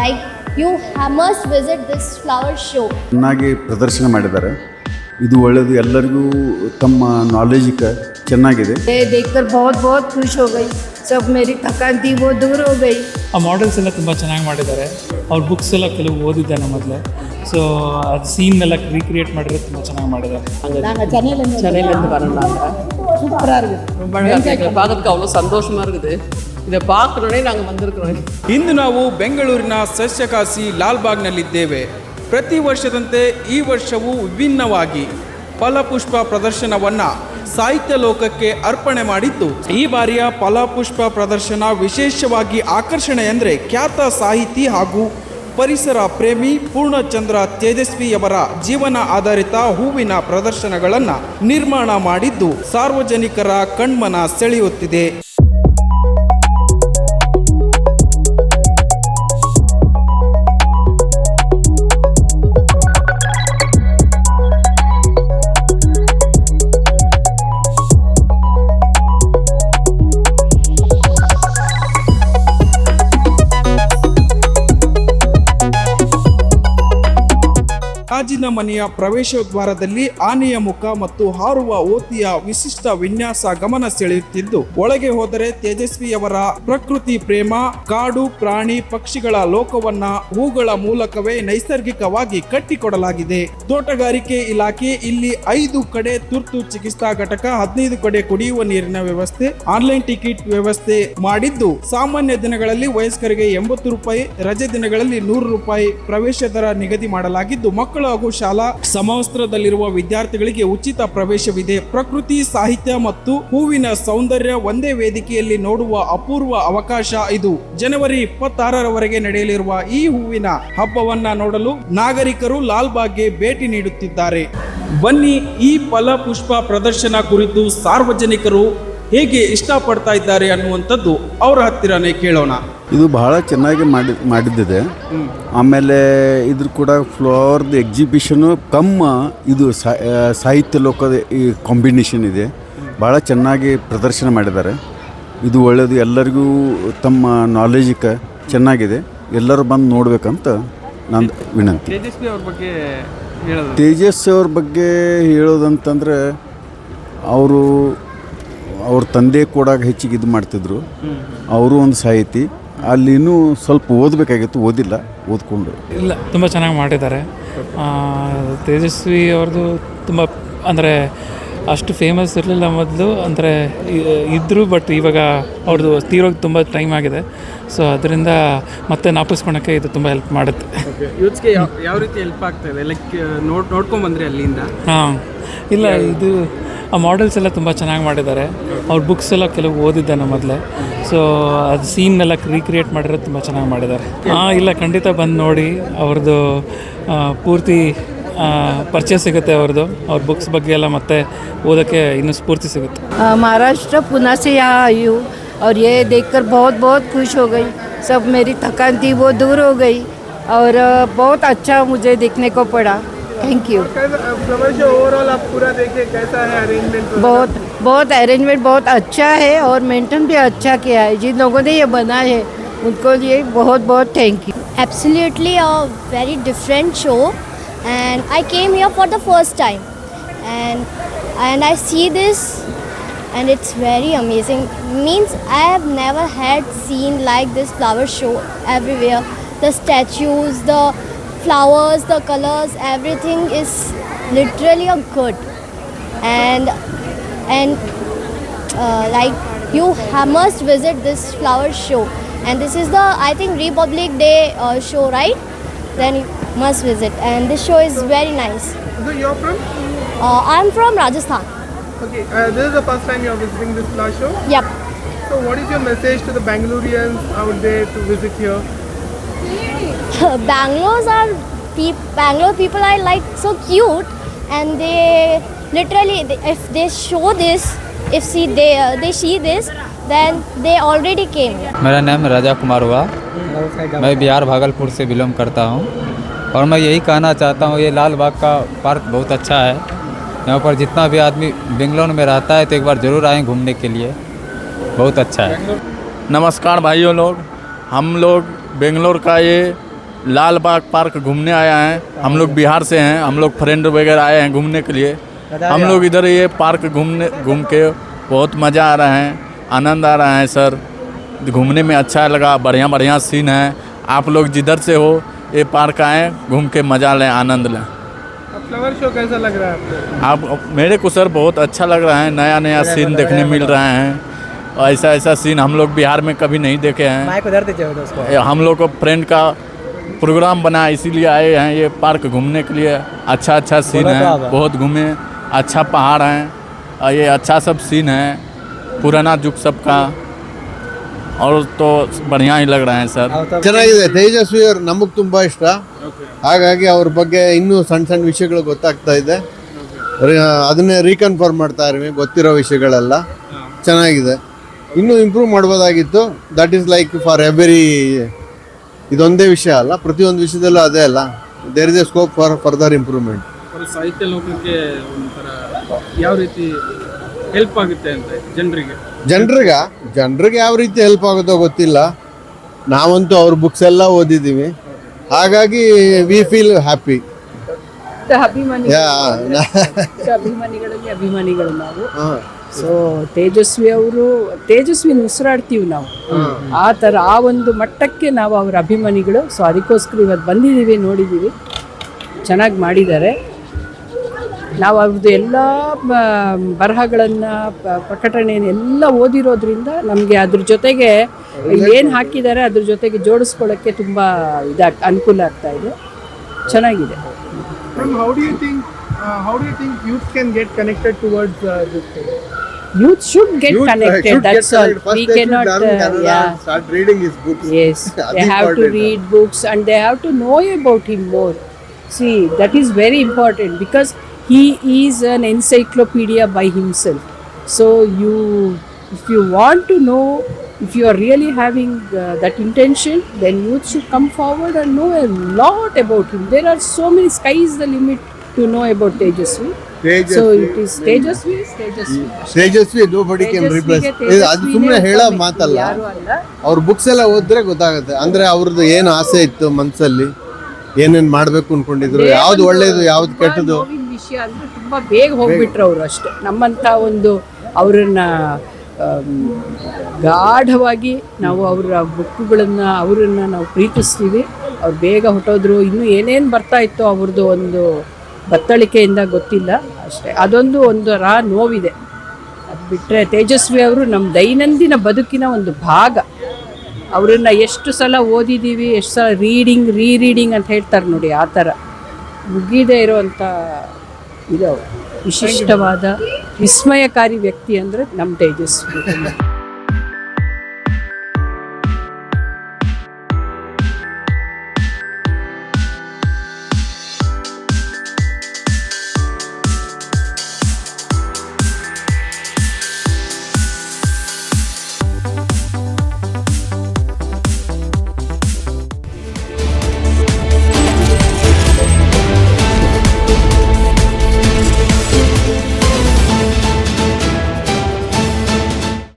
Like you must visit this flower show ಚೆನ್ನಾಗಿ ಪ್ರದರ್ಶನ ಮಾಡಿದ್ದಾರೆ. ಇದು ಒಳ್ಳೆಯದು ಎಲ್ಲರಿಗೂ ತಮ್ಮ ನಾಲೆಜ್ ಚೆನ್ನಾಗಿದೆ. ದೇಖ್ಕರ್ ಬಹುತ್ ಬಹುತ್ ಖುಷಿ ಹೋ ಗೈ ಸಬ್ ಮೇರಿ ಥಕಾಂತಿ ಥಿ ದೂರ ಹೋ ಆ ಮಾಡೆಲ್ಸ್ ಎಲ್ಲ ತುಂಬ ಚೆನ್ನಾಗಿ ಮಾಡಿದ್ದಾರೆ. ಅವ್ರ ಬುಕ್ಸ್ ಎಲ್ಲ ಕೆಲವು ಓದಿದ್ದೆ ನಮ್ಮ ಮೊದಲೇ. ಸೊ ಅದು ಸೀನ್ ಎಲ್ಲ ರೀಕ್ರಿಯೇಟ್ ಮಾಡಿದ್ರೆ ತುಂಬ ಚೆನ್ನಾಗಿ ಮಾಡಿದ್ದಾರೆ. சென்னையிலேருந்து வரோம் நாங்கள் சூப்பராக இருக்குது ரொம்ப அழகாக இதை பார்க்கணுன்னே நாங்கள் வந்திருக்கிறோம் ಇಂದು ನಾವು ಬೆಂಗಳೂರಿನ ಸಸ್ಯಕಾಸಿ ಲಾಲ್ಬಾಗ್ನಲ್ಲಿದ್ದೇವೆ ಪ್ರತಿ ವರ್ಷದಂತೆ ಈ ವರ್ಷವೂ ವಿಭಿನ್ನವಾಗಿ ಫಲಪುಷ್ಪ ಪ್ರದರ್ಶನವನ್ನು ಸಾಹಿತ್ಯ ಲೋಕಕ್ಕೆ ಅರ್ಪಣೆ ಮಾಡಿದ್ದು ಈ ಬಾರಿಯ ಫಲಪುಷ್ಪ ಪ್ರದರ್ಶನ ವಿಶೇಷವಾಗಿ ಆಕರ್ಷಣೆ ಅಂದರೆ ಖ್ಯಾತ ಸಾಹಿತಿ ಹಾಗೂ ಪರಿಸರ ಪ್ರೇಮಿ ಪೂರ್ಣಚಂದ್ರ ತೇಜಸ್ವಿಯವರ ಜೀವನ ಆಧಾರಿತ ಹೂವಿನ ಪ್ರದರ್ಶನಗಳನ್ನು ನಿರ್ಮಾಣ ಮಾಡಿದ್ದು ಸಾರ್ವಜನಿಕರ ಕಣ್ಮನ ಸೆಳೆಯುತ್ತಿದೆ ಗಾಜಿನ ಮನೆಯ ಪ್ರವೇಶ ದ್ವಾರದಲ್ಲಿ ಆನೆಯ ಮುಖ ಮತ್ತು ಹಾರುವ ಓತಿಯ ವಿಶಿಷ್ಟ ವಿನ್ಯಾಸ ಗಮನ ಸೆಳೆಯುತ್ತಿದ್ದು, ಒಳಗೆ ಹೋದರೆ ತೇಜಸ್ವಿಯವರ ಪ್ರಕೃತಿ ಪ್ರೇಮ, ಕಾಡು, ಪ್ರಾಣಿ, ಪಕ್ಷಿಗಳ ಲೋಕವನ್ನ ಹೂಗಳ ಮೂಲಕವೇ ನೈಸರ್ಗಿಕವಾಗಿ ಕಟ್ಟಿಕೊಡಲಾಗಿದೆ. ತೋಟಗಾರಿಕೆ ಇಲಾಖೆ ಇಲ್ಲಿ ಐದು ಕಡೆ ತುರ್ತು ಚಿಕಿತ್ಸಾ ಘಟಕ, ಹದಿನೈದು ಕಡೆ ಕುಡಿಯುವ ನೀರಿನ ವ್ಯವಸ್ಥೆ, ಆನ್ಲೈನ್ ಟಿಕೆಟ್ ವ್ಯವಸ್ಥೆ ಮಾಡಿದ್ದು, ಸಾಮಾನ್ಯ ದಿನಗಳಲ್ಲಿ ವಯಸ್ಕರಿಗೆ ಎಂಬತ್ತು ರೂಪಾಯಿ, ರಜೆ ದಿನಗಳಲ್ಲಿ ನೂರು ರೂಪಾಯಿ ಪ್ರವೇಶ ದರ ನಿಗದಿ ಮಾಡಲಾಗಿದ್ದು, ಮಕ್ಕಳು ಹಾಗೂ ಶಾಲಾ ಸಮವಸ್ತ್ರದಲ್ಲಿರುವ ವಿದ್ಯಾರ್ಥಿಗಳಿಗೆ ಉಚಿತ ಪ್ರವೇಶವಿದೆ. ಪ್ರಕೃತಿ ಸಾಹಿತ್ಯ ಮತ್ತು ಹೂವಿನ ಸೌಂದರ್ಯ ಒಂದೇ ವೇದಿಕೆಯಲ್ಲಿ ನೋಡುವ ಅಪೂರ್ವ ಅವಕಾಶ ಇದು. ಜನವರಿ ಇಪ್ಪತ್ತಾರರವರೆಗೆ ನಡೆಯಲಿರುವ ಈ ಹೂವಿನ ಹಬ್ಬವನ್ನ ನೋಡಲು ನಾಗರಿಕರು ಲಾಲ್ಬಾಗ್ಗೆ ಭೇಟಿ ನೀಡುತ್ತಿದ್ದಾರೆ. ಬನ್ನಿ ಈ ಫಲಪುಷ್ಪ ಪ್ರದರ್ಶನ ಕುರಿತು ಸಾರ್ವಜನಿಕರು ಹೇಗೆ ಇಷ್ಟಪಡ್ತಾ ಇದ್ದಾರೆ ಅನ್ನುವಂಥದ್ದು ಅವರ ಹತ್ತಿರನೇ ಕೇಳೋಣ. ಇದು ಬಹಳ ಚೆನ್ನಾಗಿ ಮಾಡಿ ಮಾಡಿದ್ದಿದೆ. ಆಮೇಲೆ ಇದ್ರ ಕೂಡ ಫ್ಲವರ್ದು ಎಕ್ಸಿಬಿಷನು ಕಮ್ಮ ಇದು ಸಾಹಿತ್ಯ ಲೋಕದ ಈ ಕಾಂಬಿನೇಷನ್ ಇದೆ. ಭಾಳ ಚೆನ್ನಾಗಿ ಪ್ರದರ್ಶನ ಮಾಡಿದ್ದಾರೆ. ಇದು ಒಳ್ಳೆಯದು ಎಲ್ಲರಿಗೂ ತಮ್ಮ ನಾಲೆಜಿಕ ಚೆನ್ನಾಗಿದೆ. ಎಲ್ಲರೂ ಬಂದು ನೋಡಬೇಕಂತ ನಂದು ವಿನಂತಿ. ತೇಜಸ್ವಿ ಅವ್ರ ಬಗ್ಗೆ ಹೇಳೋದಂತಂದ್ರೆ ಅವರು ಅವ್ರ ತಂದೆ ಕೂಡ ಹೆಚ್ಚಿಗೆ ಇದು ಮಾಡ್ತಿದ್ರು. ಅವರು ಒಂದು ಸಾಹಿತಿ. ಅಲ್ಲಿ ಇನ್ನೂ ಸ್ವಲ್ಪ ಓದಬೇಕಾಗಿತ್ತು ಓದಿಲ್ಲ ಓದ್ಕೊಂಡು. ಇಲ್ಲ ತುಂಬ ಚೆನ್ನಾಗಿ ಮಾಡಿದ್ದಾರೆ. ಆ, ತೇಜಸ್ವಿ ಅವ್ರದ್ದು ತುಂಬ ಅಂದರೆ ಅಷ್ಟು ಫೇಮಸ್ ಇರಲಿಲ್ಲ ಮೊದಲು ಅಂದರೆ ಇದ್ದರು ಬಟ್ ಇವಾಗ ಅವ್ರದ್ದು ತೀರೋಗಿ ತುಂಬ ಟೈಮ್ ಆಗಿದೆ. ಸೊ ಅದರಿಂದ ಮತ್ತೆ ನಾಪಿಸ್ಕೊಳಕ್ಕೆ ಇದು ತುಂಬ ಹೆಲ್ಪ್ ಮಾಡುತ್ತೆ. ಯೂತ್ಸ್ಗೆ ಯಾವ ಯಾವ ರೀತಿ ಹೆಲ್ಪ್ ಆಗ್ತಾ ಇದೆ ಲೈಕ್ ನೋಡ್ ನೋಡ್ಕೊಂಬಂದ್ರೆ ಅಲ್ಲಿಂದ? ಹಾಂ. ಇಲ್ಲ ಇದು ಆ ಮಾಡೆಲ್ಸ್ ಎಲ್ಲ ತುಂಬ ಚೆನ್ನಾಗಿ ಮಾಡಿದ್ದಾರೆ ಅವ್ರ ಬುಕ್ಸ್ ಎಲ್ಲ ಕೆಲವು ಓದಿದ್ದೆ ನಮ್ಮ ಮೊದಲೇ ಸೊ ಅದು ಸೀನ್ ಎಲ್ಲ ರೀಕ್ರಿಯೇಟ್ ಮಾಡಿರೋದು ತುಂಬ ಚೆನ್ನಾಗಿ ಮಾಡಿದ್ದಾರೆ ಹಾಂ ಇಲ್ಲ ಖಂಡಿತ ಬಂದು ನೋಡಿ ಅವ್ರದ್ದು ಆ, ಪೂರ್ತಿ ಪರಿಚಯ ಸಿಗುತ್ತೆ ಅವ್ರದ್ದು ಅವ್ರ ಬುಕ್ಸ್ ಬಗ್ಗೆ ಎಲ್ಲ ಮತ್ತೆ ಓದೋಕ್ಕೆ ಇನ್ನೂ ಸ್ಫೂರ್ತಿ ಸಿಗುತ್ತೆ अ, महाराष्ट्र पुणे से यहाँ आई हूँ और ये देखकर बहुत बहुत खुश हो गई सब मेरी थकान थी वो दूर हो गई और अ, बहुत अच्छा मुझे देखने को पड़ा थैंक यू ओवरऑल आप पूरा देखिए कैसा है अरेंजमेंट बहुत बहुत अरेंजमेंट बहुत अच्छा है और मेंटेन भी अच्छा किया है। जिन लोगों ने ये बनाया है, उनको लिए बहुत बहुत thank you absolutely a very different show and I came here for the first time and and I see this and it's very amazing means I have never had seen like this flower show everywhere the statues the flowers, the colors, everything is literally a good, and and uh, like you ha- must visit this flower show. And this is the i think republic day uh, show right? Then you must visit. And this show is very nice. So you're from? uh, i'm from rajasthan. Okay, uh, this is the first time you're visiting this flower show. yep. So what is your message to the Bangaloreans out there to visit here? Bangalore's are pe- bangalore people are like so cute and they literally if they show this if see they uh, they see this then they already came. मेरा नाम राजा कुमार हुआ। मैं बिहार भागलपुर से belong करता हूँ और मैं यही कहना चाहता हूँ ये लाल बाग का पार्क बहुत अच्छा है। यहाँ पर जितना भी आदमी बेंगलोर में रहता है तो एक बार ज़रूर आएँ घूमने के लिए। बहुत अच्छा है। नमस्कार भाइयों लोग हम लोग बेंगलोर का ये लाल बाग पार्क घूमने आया है। हम लोग बिहार से हैं। हम लोग फ्रेंड वगैरह आए हैं घूमने के लिए। हम लोग इधर ये पार्क घूमने घूम के बहुत मज़ा आ रहा है। आनंद आ रहा है सर। घूमने में अच्छा लगा। बढ़िया बढ़िया सीन है। आप लोग जिधर से हो ये पार्क आएँ घूम के मज़ा लें आनंद लें। फ्लावर शो कैसा लग रहा है आपको? आप मेरे को सर बहुत अच्छा लग रहा है। नया नया सीन देखने मिल रहा है। और ऐसा ऐसा सीन हम लोग बिहार में कभी नहीं देखे हैं। हम लोग को फ्रेंड का प्रोग्राम बना इसीलिए आए हैं ये पार्क घूमने के लिए अच्छा अच्छा सीन है बहुत घूमे अच्छा पहाड़ है और ये अच्छा सब सीन है पुराना युग सबका और तो बढ़िया ही लग रहा है सर ಚೆನ್ನಾಗಿದೆ ತೇಜಸ್ವಿ ಅವ್ರು ನಮಗೆ ತುಂಬ ಇಷ್ಟ ಹಾಗಾಗಿ ಅವ್ರ ಬಗ್ಗೆ ಇನ್ನೂ ಸಣ್ಣ ಸಣ್ಣ ವಿಷಯಗಳು ಗೊತ್ತಾಗ್ತಾ ಇದೆ ರಿ- ಅದನ್ನೇ ರೀಕನ್ಫರ್ಮ್ ಮಾಡ್ತಾ ಇರ್ವಿ ಗೊತ್ತಿರೋ ವಿಷಯಗಳೆಲ್ಲ ಚೆನ್ನಾಗಿದೆ ಇನ್ನೂ improve ಮಾಡ್ಬೋದಾಗಿತ್ತು that is like for every ಇದೊಂದೇ ವಿಷಯ ಅಲ್ಲ ಪ್ರತಿಯೊಂದು ವಿಷಯದಲ್ಲೂ ಅದೇ ಅಲ್ಲ. There is a scope for further improvement ಸಾಹಿತ್ಯ ಲೋಕಕ್ಕೆ ಒಂಥರ ಯಾವ ರೀತಿ ಹೆಲ್ಪ್ ಆಗುತ್ತೆ ಅಂತ ಜನರಿಗೆ? ಜನರಿಗೆ ಜನರಿಗೆ ಯಾವ ರೀತಿ ಹೆಲ್ಪ್ ಆಗುತ್ತೋ ಗೊತ್ತಿಲ್ಲ. ನಾವಂತೂ ಅವ್ರ ಬುಕ್ಸ್ ಎಲ್ಲ ಓದಿದ್ದೀವಿ. ಹಾಗಾಗಿ ವಿ ಫೀಲ್ ಹ್ಯಾಪಿ ಅಭಿಮಾನಿ ಅಭಿಮಾನಿಗಳಲ್ಲಿ ಅಭಿಮಾನಿಗಳು ನಾವು. ಸೊ ತೇಜಸ್ವಿ ಅವರು ತೇಜಸ್ವಿ ಉಸಿರಾಡ್ತೀವಿ ನಾವು. ಆ ಥರ ಆ ಒಂದು ಮಟ್ಟಕ್ಕೆ ನಾವು ಅವರ ಅಭಿಮಾನಿಗಳು ಸೊ ಅದಕ್ಕೋಸ್ಕರ ಇವತ್ತು ಬಂದಿದ್ದೀವಿ ನೋಡಿದ್ದೀವಿ. ಚೆನ್ನಾಗಿ ಮಾಡಿದ್ದಾರೆ. ನಾವು ಅವ್ರದ್ದು ಎಲ್ಲ ಬರಹಗಳನ್ನು ಪ್ರಕಟಣೆಯನ್ನು ಎಲ್ಲ ಓದಿರೋದ್ರಿಂದ ನಮಗೆ ಅದ್ರ ಜೊತೆಗೆ ಏನು ಹಾಕಿದ್ದಾರೆ ಅದ್ರ ಜೊತೆಗೆ ಜೋಡಿಸ್ಕೊಳ್ಳೋಕ್ಕೆ ತುಂಬ ಇದು ಅನುಕೂಲ ಆಗ್ತಾ ಇದೆ. ಚೆನ್ನಾಗಿದೆ. Ma'am, how do you think think youth can get connected youth can get connected towards this thing? youth should get connected that's all. we cannot uh, yeah. start reading his books. yes. They have to read books and they have to know about him more. See that is very important because he is an encyclopedia by himself. So you if you want to know if you are really having uh, that intention then youth should come forward and know a lot about him. There are so many sky is the limit to know about tejasvi is tejasvi Tejasvi. Nobody can replace ಅದು ಸುಮ್ಮನೆ ಹೇಳೋ ಮಾತಲ್ಲ. ಅವ್ರ books ಎಲ್ಲ ಓದ್ರೆ ಗೊತ್ತಾಗುತ್ತೆ. ಅಂದ್ರೆ ಅವ್ರದ್ದು ಏನು ಆಸೆ ಇತ್ತು ಮನಸ್ಸಲ್ಲಿ ಏನೇನ್ ಮಾಡಬೇಕು ಅನ್ಕೊಂಡಿದ್ರು? ಯಾವ್ದು ಒಳ್ಳೇದು ಯಾವ್ದು ಕೆಟ್ಟದು? ನೋವಿನ ವಿಷಯ ಅಂದ್ರೆ ತುಂಬಾ ಬೇಗ ಹೋಗ್ಬಿಟ್ರು ಅವರು ಅಷ್ಟೇ. ನಮ್ಮಂತ ಒಂದು ಅವರನ್ನ ಗಾಢವಾಗಿ ನಾವು ಅವರ ಬುಕ್ಕುಗಳನ್ನು ಅವರನ್ನು ನಾವು ಪ್ರೀತಿಸ್ತೀವಿ. ಅವ್ರು ಬೇಗ ಹೊಟ್ಟೋದ್ರು ಇನ್ನೂ ಏನೇನು ಬರ್ತಾ ಇತ್ತು ಅವ್ರದ್ದು ಒಂದು ಬತ್ತಳಿಕೆಯಿಂದ ಗೊತ್ತಿಲ್ಲ ಅಷ್ಟೇ. ಅದೊಂದು ಒಂದು ರಾ ನೋವಿದೆ. ಅದು ಬಿಟ್ಟರೆ ತೇಜಸ್ವಿ ಅವರು ನಮ್ಮ ದೈನಂದಿನ ಬದುಕಿನ ಒಂದು ಭಾಗ. ಅವರನ್ನು ಎಷ್ಟು ಸಲ ಓದಿದ್ದೀವಿ ಎಷ್ಟು ಸಲ ರೀಡಿಂಗ್ ರೀ ರೀಡಿಂಗ್ ಅಂತ ಹೇಳ್ತಾರೆ ನೋಡಿ ಆ ಥರ. ಮುಗಿದೇ ಇರುವಂಥ ಇದು. ವಿಶಿಷ್ಟವಾದ ವಿಸ್ಮಯಕಾರಿ ವ್ಯಕ್ತಿ ಅಂದರೆ ನಮ್ಮ ತೇಜಸ್ವಿ.